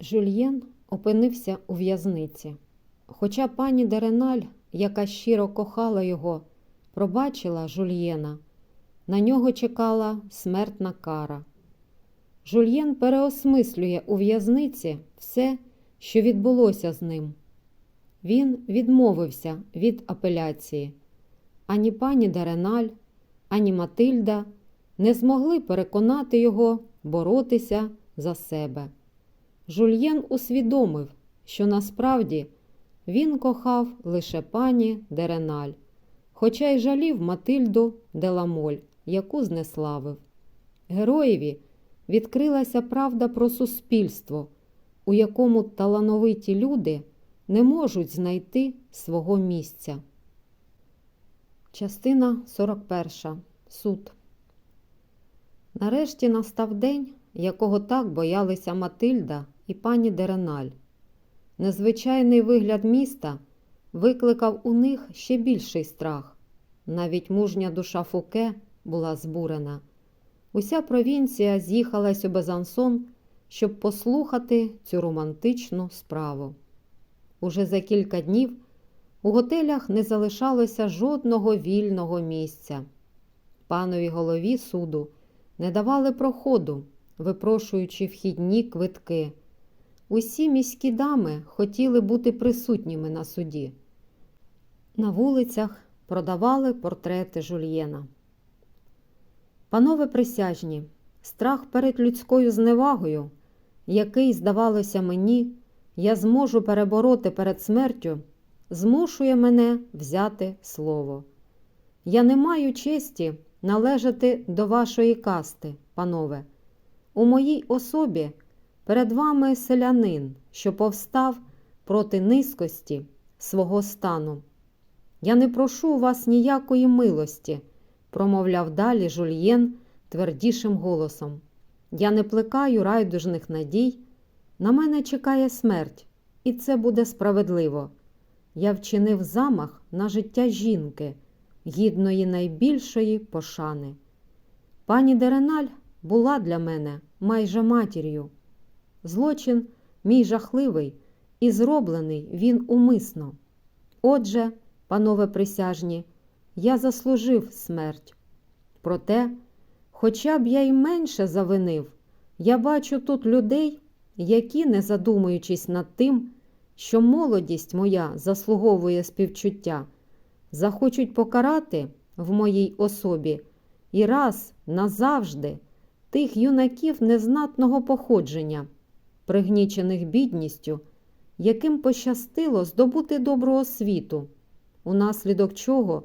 Жюльєн опинився у в'язниці. Хоча пані Дереналь, яка щиро кохала його, пробачила Жульєна, на нього чекала смертна кара. Жульєн переосмислює у в'язниці все, що відбулося з ним. Він відмовився від апеляції. Ані пані Дереналь, ані Матильда не змогли переконати його боротися за себе. Жульєн усвідомив, що насправді він кохав лише пані Дереналь, хоча й жалів Матильду Деламоль, яку знеславив. Героєві відкрилася правда про суспільство, у якому талановиті люди не можуть знайти свого місця. Частина 41. Суд. Нарешті настав день, якого так боялися Матильда і пані Дереналь. Незвичайний вигляд міста викликав у них ще більший страх. Навіть мужня душа Фуке була збурена. Уся провінція з'їхалась у Безансон, щоб послухати цю романтичну справу. Уже за кілька днів у готелях не залишалося жодного вільного місця. Панові голові суду не давали проходу, випрошуючи вхідні квитки. Усі міські дами хотіли бути присутніми на суді. На вулицях продавали портрети жульєна. Панове присяжні, страх перед людською зневагою, який, здавалося мені, я зможу перебороти перед смертю, змушує мене взяти слово. Я не маю честі належати до вашої касти, панове. У моїй особі перед вами селянин, що повстав проти низькості свого стану. Я не прошу вас ніякої милості, промовляв далі жульєн твердішим голосом. Я не плекаю райдужних надій. На мене чекає смерть, і це буде справедливо. Я вчинив замах на життя жінки, гідної найбільшої пошани. Пані Дереналь була для мене майже матір'ю. Злочин мій жахливий і зроблений він умисно. Отже, панове присяжні, я заслужив смерть. Проте, хоча б я й менше завинив, я бачу тут людей, які, не задумуючись над тим, що молодість моя заслуговує співчуття, захочуть покарати в моїй особі і раз назавжди тих юнаків незнатного походження, пригнічених бідністю, яким пощастило здобути добру освіту, унаслідок чого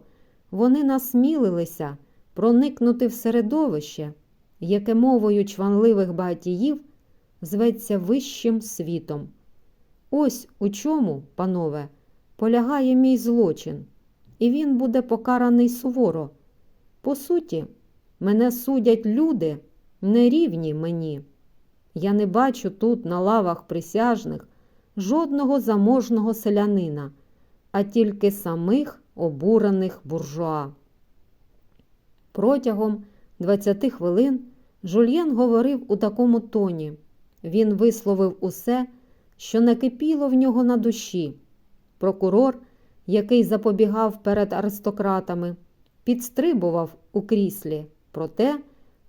вони насмілилися проникнути в середовище, яке мовою чванливих багатіїв зветься вищим світом. Ось у чому, панове, полягає мій злочин, і він буде покараний суворо. По суті, мене судять люди, нерівні мені. Я не бачу тут на лавах присяжних жодного заможного селянина, а тільки самих обурених буржуа. Протягом 20 хвилин Жульєн говорив у такому тоні. Він висловив усе, що накипіло в нього на душі. Прокурор, який запобігав перед аристократами, підстрибував у кріслі, проте,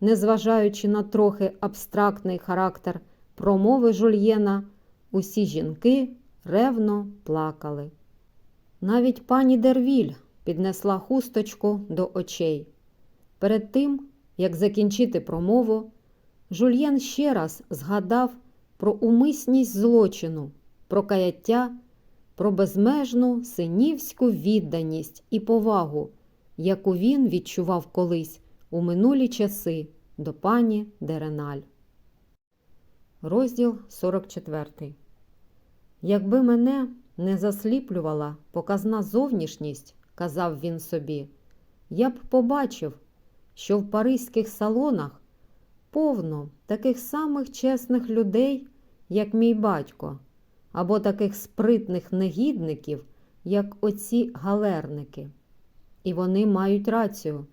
незважаючи на трохи абстрактний характер промови жульєна, усі жінки ревно плакали. Навіть пані Дервіль піднесла хусточку до очей. Перед тим, як закінчити промову, Жульєн ще раз згадав про умисність злочину, про каяття, про безмежну синівську відданість і повагу, яку він відчував колись у минулі часи до пані Дереналь. Розділ 44 Якби мене не засліплювала показна зовнішність, казав він собі, я б побачив, що в паризьких салонах повно таких самих чесних людей, як мій батько, або таких спритних негідників, як оці галерники. І вони мають рацію,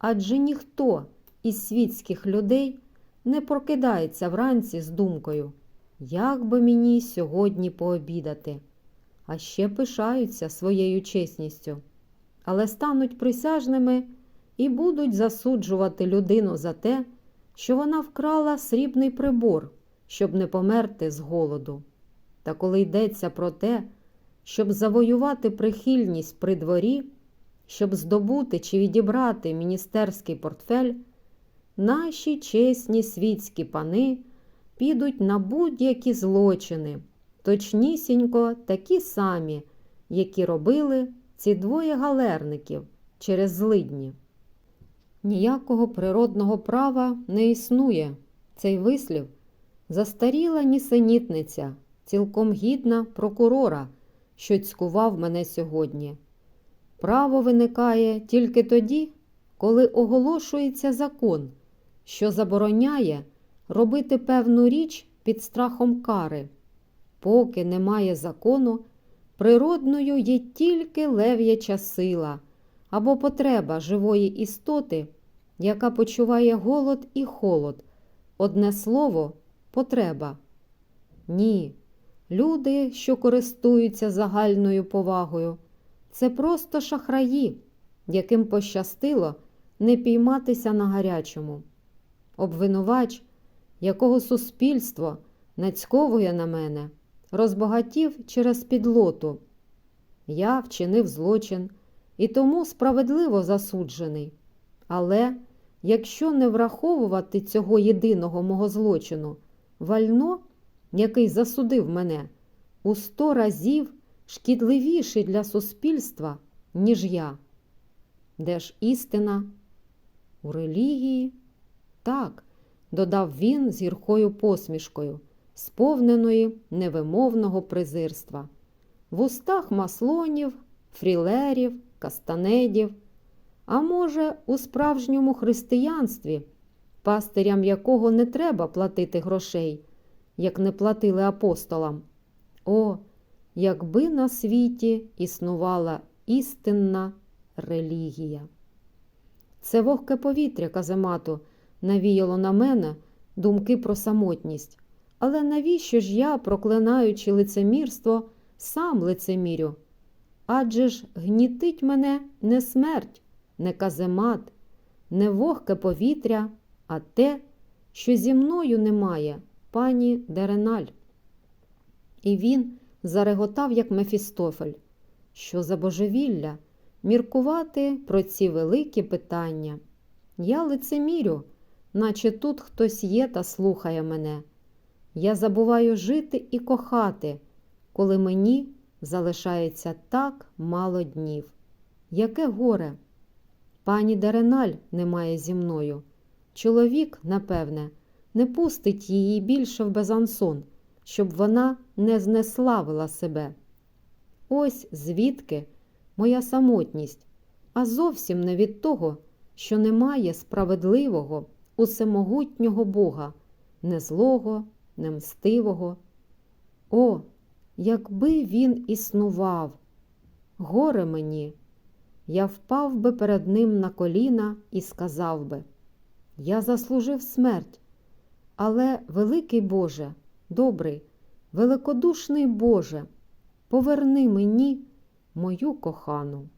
адже ніхто із світських людей не прокидається вранці з думкою. як би мені сьогодні пообідати, а ще пишаються своєю чесністю, але стануть присяжними і будуть засуджувати людину за те, що вона вкрала срібний прибор, щоб не померти з голоду. Та коли йдеться про те, щоб завоювати прихильність при дворі, щоб здобути чи відібрати міністерський портфель, наші чесні світські пани підуть на будь-які злочини, точнісінько такі самі, які робили ці двоє галерників через злидні. Ніякого природного права не існує. Цей вислів застаріла нісенітниця, цілком гідна прокурора, що цькував мене сьогодні. Право виникає тільки тоді, коли оголошується закон, що забороняє робити певну річ під страхом кари. Поки немає закону, природною є тільки лев'яча сила або потреба живої істоти, яка почуває голод і холод. Одне слово потреба. Ні, люди, що користуються загальною повагою, це просто шахраї, яким пощастило не пійматися на гарячому. Обвинувач, якого суспільство нацьковує на мене, розбагатів через підлоту. Я вчинив злочин і тому справедливо засуджений. Але якщо не враховувати цього єдиного мого злочину, вально, який засудив мене, у сто разів шкідливіший для суспільства, ніж я. Де ж істина? У релігії? Так, додав він з гіркою посмішкою, сповненої невимовного презирства. В устах маслонів, фрілерів, кастанедів, а може, у справжньому християнстві, пастирям якого не треба платити грошей, як не платили апостолам. О, якби на світі існувала істинна релігія. Це вогке повітря каземату навіяло на мене думки про самотність. Але навіщо ж я, проклинаючи лицемірство, сам лицемірю? Адже ж гнітить мене не смерть, не каземат, не вогке повітря, а те, що зі мною немає, пані Дереналь. І він зареготав, як Мефістофель. Що за божевілля міркувати про ці великі питання. Я лицемірю, наче тут хтось є та слухає мене. Я забуваю жити і кохати, коли мені залишається так мало днів. Яке горе! Пані Дереналь немає зі мною. Чоловік, напевне, не пустить її більше в Безансон, щоб вона не знеславила себе. Ось звідки моя самотність, а зовсім не від того, що немає справедливого, усемогутнього Бога, не злого, не мстивого. О, якби він існував! Горе мені! Я впав би перед ним на коліна і сказав би: Я заслужив смерть, але, великий Боже, добрий, великодушний Боже, поверни мені мою кохану.